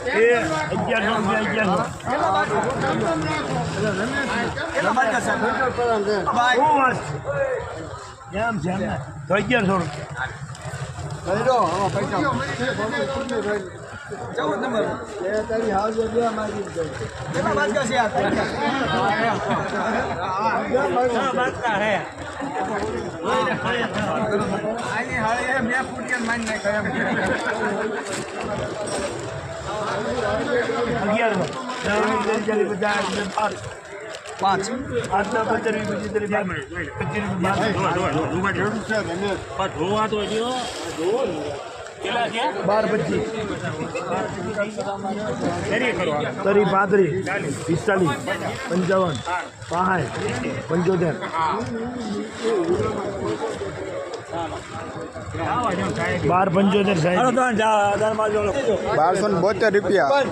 એ અગિયારસો રૂપિયા અગિયારસો શું વાત એમ છે એમ ને. તો અગિયારસો રૂપિયા અગિયારસો ચાલીસ પચાસ પાંચ. પચીસ ત્રીસ પચીસ બાર. પચીસ. તરી પાંત્રીસ પિસ્તાલીસ પંચાવન પાંચ પંચોતેર. બાર પંચોતેર સાહેબ બારસો બોતેર રૂપિયા